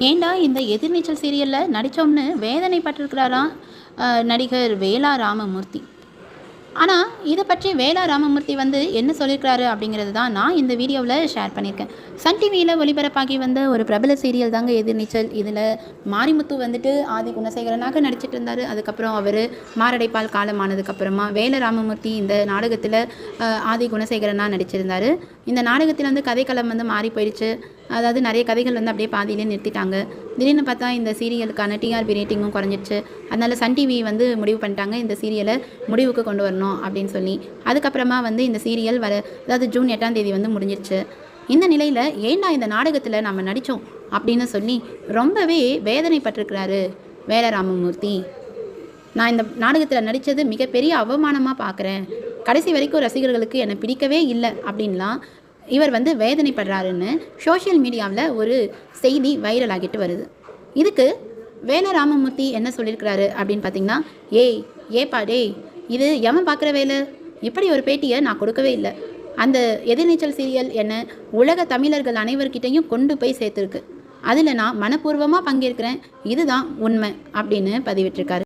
ஏண்டா இந்த எதிர்நீச்சல் சீரியலில் நடித்தோம்னு வேதனைப்பட்டிருக்கிறாராம் அஹ், நடிகர் வேலா ராமமூர்த்தி? ஆனால் இதை பற்றி வேலா ராமமூர்த்தி வந்து என்ன சொல்லியிருக்கிறாரு அப்படிங்கிறது தான் நான் இந்த வீடியோவில் ஷேர் பண்ணியிருக்கேன். சன் டிவியில் ஒளிபரப்பாகி வந்த ஒரு பிரபல சீரியல் தாங்க எதிர்நீச்சல். இதில் மாரிமுத்து வந்துட்டு ஆதி குணசேகரனாக நடிச்சிட்டு இருந்தார். அதுக்கப்புறம் அவர் மாரடைப்பால் காலமானதுக்கப்புறமா வேல ராமமூர்த்தி இந்த நாடகத்தில் ஆதி குணசேகரனாக நடிச்சிருந்தார். இந்த நாடகத்தில் வந்து கதைக்களம் வந்து மாறி போயிடுச்சு. அதாவது நிறைய கதைகள் வந்து அப்படியே பாதியிலே நிறுத்திட்டாங்க. திடீர்னு பார்த்தா இந்த சீரியலுக்கான டிஆர்பி ரேட்டிங்கும் குறைஞ்சிச்சு அதனால் சன் டிவி வந்து முடிவு பண்ணிட்டாங்க இந்த சீரியலை முடிவுக்கு கொண்டு வரணும் அப்படின்னு சொல்லி. அதுக்கப்புறமா வந்து இந்த சீரியல் வர அதாவது ஜூன் எட்டாம் தேதி வந்து முடிஞ்சிருச்சு. இந்த நிலையில் ஏன்டா இந்த நாடகத்தில் நம்ம நடித்தோம் அப்படின்னு சொல்லி ரொம்பவே வேதனைப்பட்டிருக்கிறாரு வேலராமமூர்த்தி. நான் இந்த நாடகத்தில் நடித்தது மிகப்பெரிய அவமானமாக பார்க்குறேன் கடைசி வரைக்கும் ரசிகர்களுக்கு என்னை பிடிக்கவே இல்லை அப்படின்லாம் இவர் வந்து வேதனைப்படுறாருன்னு சோஷியல் மீடியாவில் ஒரு செய்தி வைரல் ஆகிட்டு வருது. இதுக்கு வேலை ராமமூர்த்தி என்ன சொல்லியிருக்கிறாரு அப்படின்னு பார்த்தீங்கன்னா ஏய் ஏப்பா டேய் இது எவன் பார்க்குற வேலை? இப்படி ஒரு பேட்டியை நான் கொடுக்கவே இல்லை. அந்த எதிர்நீச்சல் சீரியல் என்ன உலக தமிழர்கள் அனைவர்கிட்டையும் கொண்டு போய் சேர்த்துருக்கு. அதில் நான் மனப்பூர்வமாக பங்கேற்கிறேன். இதுதான் உண்மை அப்படின்னு பதிவிட்டிருக்காரு.